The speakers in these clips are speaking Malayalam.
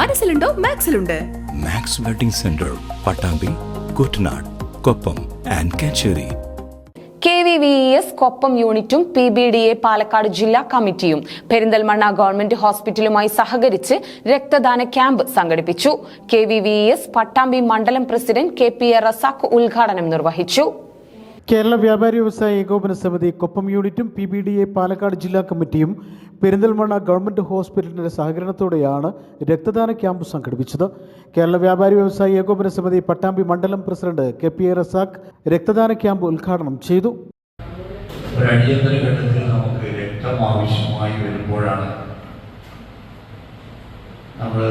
മനസ്സിലുണ്ടോ? മാക്സിലുണ്ട്. Max wedding centre Pattambi Kuttanad Koppam and Kacheri. K V V S Koppam യൂണിറ്റും P B D A Palakkad ജില്ലാ കമ്മിറ്റിയും പെരിന്തൽമണ്ണ ഗവൺമെന്റ് ഹോസ്പിറ്റലുമായി സഹകരിച്ച് രക്തദാന ക്യാമ്പ് സംഘടിപ്പിച്ചു. K V V S Pattambi മണ്ഡലം president K P A Razak ഉദ്ഘാടനം നിർവഹിച്ചു. കേരള വ്യാപാരി വ്യവസായ ഏകോപന സമിതി കൊപ്പം യൂണിറ്റും P B D A Palakkad ജില്ലാ കമ്മിറ്റിയും പെരിന്തൽമണ്ണ ഗവൺമെന്റ് ഹോസ്പിറ്റലിന്റെ സഹകരണത്തോടെയാണ് രക്തദാന ക്യാമ്പ് സംഘടിപ്പിച്ചത്. കേരള വ്യാപാരി വ്യവസായി ഏകോപന സമിതി പട്ടാമ്പി മണ്ഡലം president K P A Razak രക്തദാന ക്യാമ്പ് ഉദ്ഘാടനം ചെയ്തു. ഒരു ഘട്ടത്തിൽ നമുക്ക് രക്തം ആവശ്യമായി വരുമ്പോഴാണ് നമ്മൾ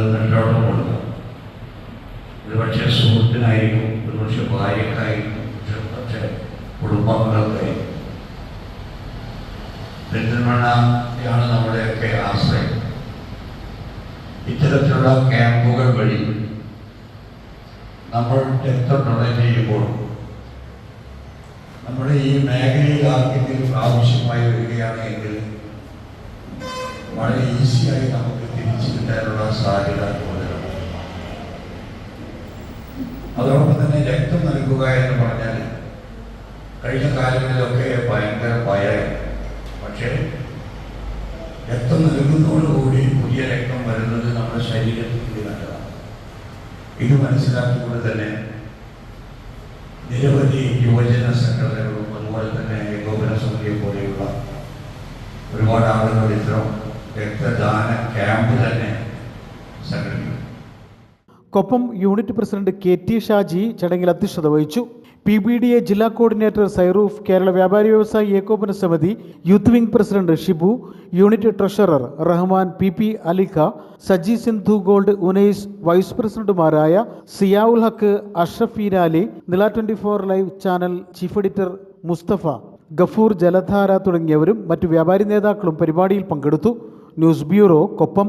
ഇത്തരത്തിലുള്ള ക്യാമ്പുകൾ വഴി നമ്മൾ രക്തം ഡൊണേറ്റ് ചെയ്യുമ്പോൾ നമ്മുടെ ഈ മേഖലയിൽ ആർക്കെങ്കിലും ആവശ്യമായി വരികയാണ് എങ്കിൽ വളരെ ഈസിയായി നമുക്ക് തിരിച്ചു കിട്ടാനുള്ള സാധ്യത അതോടൊപ്പം തന്നെ രക്തം നൽകുക എന്ന് പറഞ്ഞാൽ കഴിഞ്ഞ കാലങ്ങളിലൊക്കെ ഭയങ്കര ഭയമായിരുന്നു പക്ഷേ രക്തം നൽകുന്നതോടുകൂടി പുതിയ ഇത് മനസ്സിലാക്കിക്കൊണ്ട് തന്നെ നിരവധി യുവജന സംഘടനകളും അതുപോലെ തന്നെ ഏകോപന സമിതിയെ പോലെയുള്ള ഒരുപാട് ആളുകൾ ഇത്തരം രക്തദാന ക്യാമ്പ് തന്നെ സംഘടിപ്പിക്കും Koppam unit president K T Shaji ചടങ്ങിൽ അധ്യക്ഷത വഹിച്ചു. പി ബി ഡി എ ജില്ലാ കോർഡിനേറ്റർ സൈറൂഫ് കേരള വ്യാപാരി വ്യവസായി ഏകോപന സമിതി youth wing president Shibu unit treasurer Rahman P P അലിഖ Saji Sindhu gold Unais vice പ്രസിഡന്റുമാരായ സിയാവുൽ ഹക്ക് അഷ്റഫ് ഈരാലി നില twenty four live channel chief editor Mustafa Gafoor ജലധാര തുടങ്ങിയവരും മറ്റു വ്യാപാരി നേതാക്കളും പരിപാടിയിൽ പങ്കെടുത്തു. News bureau Koppam.